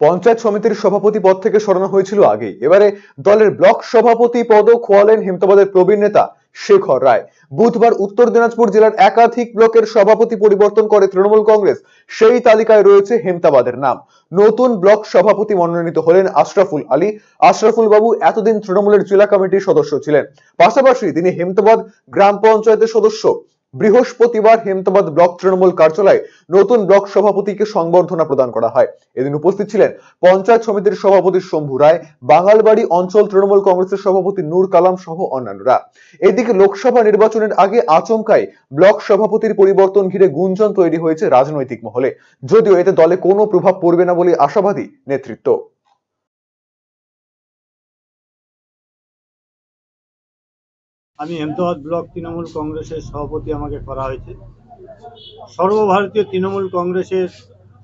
পঞ্চায়েত সমিতির সভাপতি পদ থেকে সরানো হয়েছিল আগেই। এবারে দলের ব্লক সভাপতি পদও খোয়ালেন হেমতাবাদের প্রবীণ নেতা শেখর রায়। বুধবার উত্তর দিনাজপুর জেলার একাধিক ব্লকের সভাপতি পরিবর্তন করে তৃণমূল কংগ্রেস। সেই তালিকায় রয়েছে হেমতাবাদের নাম। নতুন ব্লক সভাপতি মনোনীত হলেন আশরাফুল আলী। আশরাফুল বাবু এতদিন তৃণমূলের জেলা কমিটির সদস্য ছিলেন। পাশাপাশি তিনি হেমতাবাদ গ্রাম পঞ্চায়েতের সদস্য। বৃহস্পতিবার হেমতাবাদ ব্লক তৃণমূল কার্যালয়ে নতুন ব্লক সভাপতিকে সংবর্ধনা প্রদান করা হয়। এদিন উপস্থিত ছিলেন পঞ্চায়েত সমিতির সভাপতি শম্ভু রায়, বাঙালবাড়ি অঞ্চল তৃণমূল কংগ্রেসের সভাপতি নূর কালাম সহ অন্যান্যরা। এদিকে লোকসভা নির্বাচনের আগে আচমকাই ব্লক সভাপতির পরিবর্তন ঘিরে গুঞ্জন তৈরি হয়েছে রাজনৈতিক মহলে। যদিও এতে দলে কোনো প্রভাব পড়বে না বলে আশাবাদী নেতৃত্ব। আমি হেমতাবাদ ব্লক তৃণমূল কংগ্রেসের সভাপতি আমাকে করা হয়েছে। সর্বভারতীয় তৃণমূল কংগ্রেসের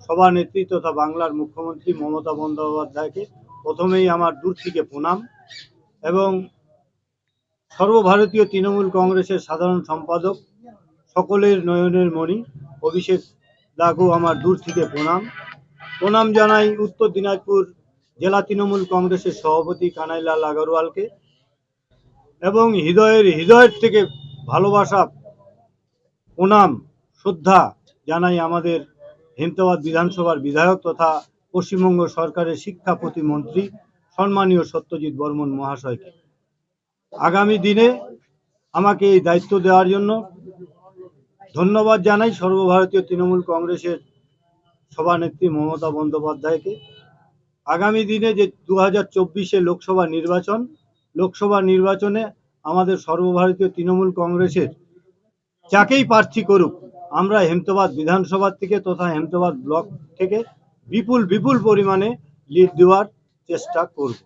সভানেত্রী তথা বাংলার মুখ্যমন্ত্রী মমতা বন্দ্যোপাধ্যায়কে প্রথমেই আমার দূর থেকে প্রণাম এবং সর্বভারতীয় তৃণমূল কংগ্রেসের সাধারণ সম্পাদক সকলের নয়নের মণি অভিষেক দাকেও আমার দূর থেকে প্রণাম। প্রণাম জানাই উত্তর দিনাজপুর জেলা তৃণমূল কংগ্রেসের সভাপতি কানাইলাল আগরওয়ালকে। এবং হৃদয়ের হৃদয়ের থেকে ভালোবাসা, প্রণাম, শ্রদ্ধা জানাই আমাদের হেমতাবাদ বিধানসভার বিধায়ক তথা পশ্চিমবঙ্গ সরকারের শিক্ষা প্রতিমন্ত্রী সম্মানীয় সত্যজিৎ বর্মন মহাশয়কে। আগামী দিনে আমাকে এই দায়িত্ব দেওয়ার জন্য ধন্যবাদ জানাই সর্বভারতীয় তৃণমূল কংগ্রেসের সভানেত্রী মমতা বন্দ্যোপাধ্যায়কে। আগামী দিনে যে দু হাজার লোকসভা নির্বাচন লোকসভা নির্বাচনে আমাদের সর্বভারতীয় তৃণমূল কংগ্রেসের যাকেই প্রার্থী করুক, আমরা হেমতাবাদ বিধানসভা থেকে তথা হেমতাবাদ ব্লক থেকে বিপুল বিপুল পরিমাণে লিড দেওয়ার চেষ্টা করব।